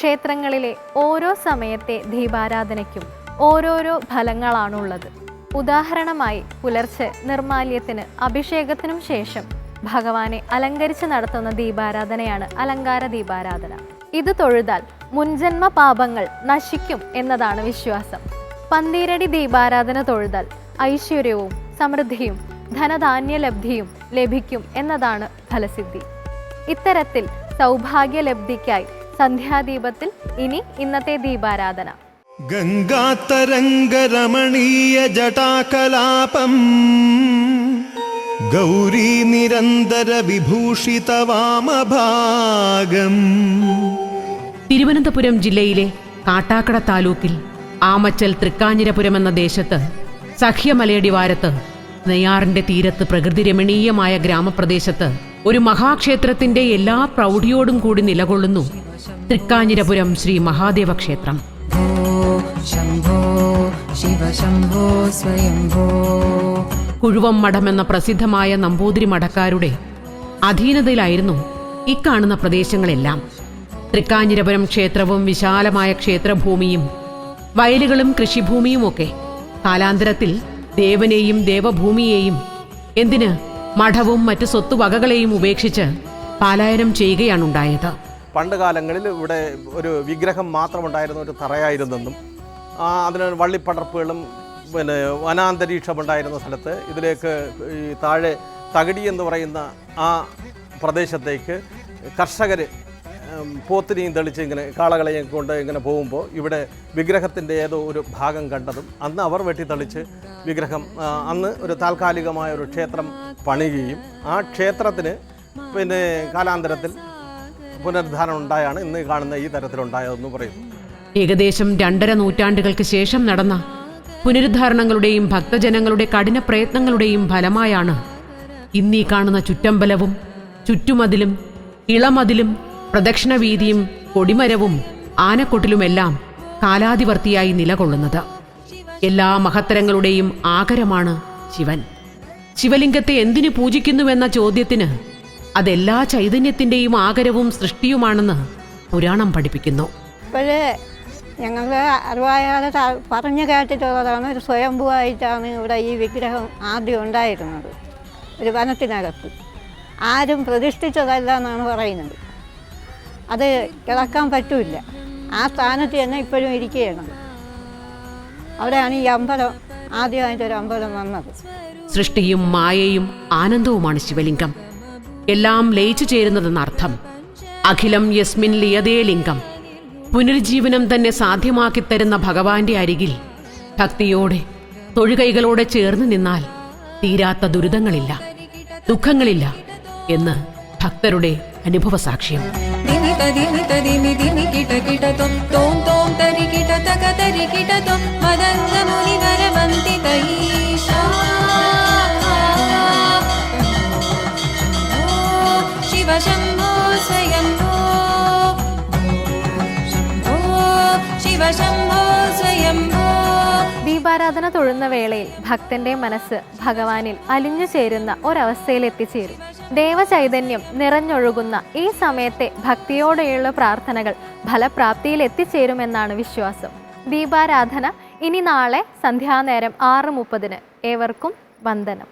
ക്ഷേത്രങ്ങളിലെ ഓരോ സമയത്തെ ദീപാരാധനയ്ക്കും ഓരോരോ ഫലങ്ങളാണുള്ളത്. ഉദാഹരണമായി പുലർച്ചെ നിർമാല്യത്തിന് അഭിഷേകത്തിനും ശേഷം ഭഗവാനെ അലങ്കരിച്ച് നടത്തുന്ന ദീപാരാധനയാണ് അലങ്കാര ദീപാരാധന. ഇത് തൊഴുതാൽ മുൻജന്മ പാപങ്ങൾ നശിക്കും എന്നതാണ് വിശ്വാസം. പന്തീരടി ദീപാരാധന തൊഴുതാൽ ഐശ്വര്യവും സമൃദ്ധിയും ധനധാന്യലബ്ധിയും ലഭിക്കും എന്നതാണ് ഫലസിദ്ധി. ഇത്തരത്തിൽ സൗഭാഗ്യലബ്ധിക്കായി സന്ധ്യാദീപത്തിൽ ഇനി ഇന്നത്തെ ദീപാരാധന. ഗംഗാതരംഗരമണീയ ജടാകലാപം ഗൗരി നിരന്തര വിഭൂഷിത വാമഭാഗം. തിരുവനന്തപുരം ജില്ലയിലെ കാട്ടാക്കട താലൂക്കിൽ ആമച്ചൽ തൃക്കാഞ്ഞിരപുരം എന്ന ദേശത്ത് സഖ്യമലയടിവാരത്ത് നെയ്യാറിന്റെ തീരത്ത് പ്രകൃതി രമണീയമായ ഗ്രാമപ്രദേശത്ത് ഒരു മഹാക്ഷേത്രത്തിന്റെ എല്ലാ പ്രൗഢിയോടും കൂടി നിലകൊള്ളുന്നു തൃക്കാഞ്ഞിരപുരം ശ്രീ മഹാദേവ ക്ഷേത്രം. കുഴുവം മഠം എന്ന പ്രസിദ്ധമായ നമ്പൂതിരി മഠക്കാരുടെ അധീനതയിലായിരുന്നു ഇക്കാണുന്ന പ്രദേശങ്ങളെല്ലാം. തൃക്കാഞ്ഞിരപുരം ക്ഷേത്രവും വിശാലമായ ക്ഷേത്രഭൂമിയും വയലുകളും കൃഷിഭൂമിയുമൊക്കെ കാലാന്തരത്തിൽ ദേവനെയും ദേവഭൂമിയെയും എന്തിന് മഠവും മറ്റ് സ്വത്തുവകകളെയും ഉപേക്ഷിച്ച് പാലായനം ചെയ്യുകയാണുണ്ടായത്. പണ്ട് കാലങ്ങളിൽ ഇവിടെ ഒരു വിഗ്രഹം മാത്രമുണ്ടായിരുന്ന ഒരു തറയായിരുന്നെന്നും അതിന് വള്ളിപ്പടർപ്പുകളും പിന്നെ വനാന്തരീക്ഷമുണ്ടായിരുന്ന സ്ഥലത്ത് ഇതിലേക്ക് ഈ താഴെ തകടി എന്ന് പറയുന്ന ആ പ്രദേശത്തേക്ക് കർഷകർ പോത്തിനെയും തെളിച്ച് ഇങ്ങനെ കാളകളെയും കൊണ്ട് ഇങ്ങനെ പോകുമ്പോൾ ഇവിടെ വിഗ്രഹത്തിന്റെ ഏതോ ഒരു ഭാഗം കണ്ടതും അന്ന് അവർ വെട്ടിത്തെളിച്ച് വിഗ്രഹം അന്ന് ഒരു താൽക്കാലികമായ ഒരു ക്ഷേത്രം പണിയുകയും ആ ക്ഷേത്രത്തിന് പിന്നെ കാലാന്തരത്തിൽ പുനരുദ്ധാരണം ഉണ്ടായാണ് ഇന്ന് കാണുന്ന ഈ തരത്തിലുണ്ടായതെന്ന് പറയുന്നു. ഏകദേശം രണ്ടര നൂറ്റാണ്ടുകൾക്ക് ശേഷം നടന്ന പുനരുദ്ധാരണങ്ങളുടെയും ഭക്തജനങ്ങളുടെ കഠിന പ്രയത്നങ്ങളുടെയും ഫലമായാണ് ഇന്നീ കാണുന്ന ചുറ്റമ്പലവും ചുറ്റുമതിലും ഇളമതിലും പ്രദക്ഷിണവീതിയും കൊടിമരവും ആനക്കൊട്ടിലുമെല്ലാം കാലാതിവർത്തിയായി നിലകൊള്ളുന്നത്. എല്ലാ മഹത്തരങ്ങളുടെയും ആകരമാണ് ശിവൻ. ശിവലിംഗത്തെ എന്തിനു പൂജിക്കുന്നുവെന്ന ചോദ്യത്തിന് അതെല്ലാ ചൈതന്യത്തിന്റെയും ആകരവും സൃഷ്ടിയുമാണെന്ന് പുരാണം പഠിപ്പിക്കുന്നു. ഇപ്പോഴേ ഞങ്ങൾക്ക് അറിവായാതെ പറഞ്ഞു കേട്ടിട്ടുള്ളതാണ് ഒരു സ്വയംഭുവായിട്ടാണ് ഇവിടെ ഈ വിഗ്രഹം ആദ്യം ഉണ്ടായിരുന്നത്. ഒരു വനത്തിനകത്ത്. ആരും പ്രതിഷ്ഠിച്ചതല്ല എന്നാണ് പറയുന്നത്. അത് കിടക്കാൻ പറ്റില്ല. ആ സ്ഥാനത്ത് തന്നെ ഇപ്പോഴും ഇരിക്കുകയാണ്. അവിടെയാണ് ഈ അമ്പലം ആദ്യമായിട്ടൊരു അമ്പലം വന്നത്. സൃഷ്ടിയും മായയും ആനന്ദവുമാണ് ശിവലിംഗം. എല്ലാം ലയിച്ചു ചേരുന്നതെന്നർത്ഥം. അഖിലം യസ്മിൻ ലിയതേ ലിംഗം. പുനരുജ്ജീവനം തന്നെ സാധ്യമാക്കി തരുന്ന ഭഗവാന്റെ അരികിൽ ഭക്തിയോടെ തൊഴുകൈകളോടെ ചേർന്ന് നിന്നാൽ തീരാത്ത ദുരിതങ്ങളില്ല ദുഃഖങ്ങളില്ല എന്ന് ഭക്തരുടെ അനുഭവ സാക്ഷ്യം ോം തോം തരികിട മുനി വരമന്തി തൈ ദീപാരാധന തൊഴുന്ന വേളയിൽ ഭക്തന്റെ മനസ്സ് ഭഗവാനിൽ അലിഞ്ഞു ചേരുന്ന ഒരവസ്ഥയിൽ എത്തിച്ചേരും. ദേവചൈതന്യം നിറഞ്ഞൊഴുകുന്ന ഈ സമയത്തെ ഭക്തിയോടെയുള്ള പ്രാർത്ഥനകൾ ഫലപ്രാപ്തിയിൽ എത്തിച്ചേരുമെന്നാണ് വിശ്വാസം. ദീപാരാധന ഇനി നാളെ സന്ധ്യാനേരം ആറ് മുപ്പതിന്. ഏവർക്കും വന്ദനം.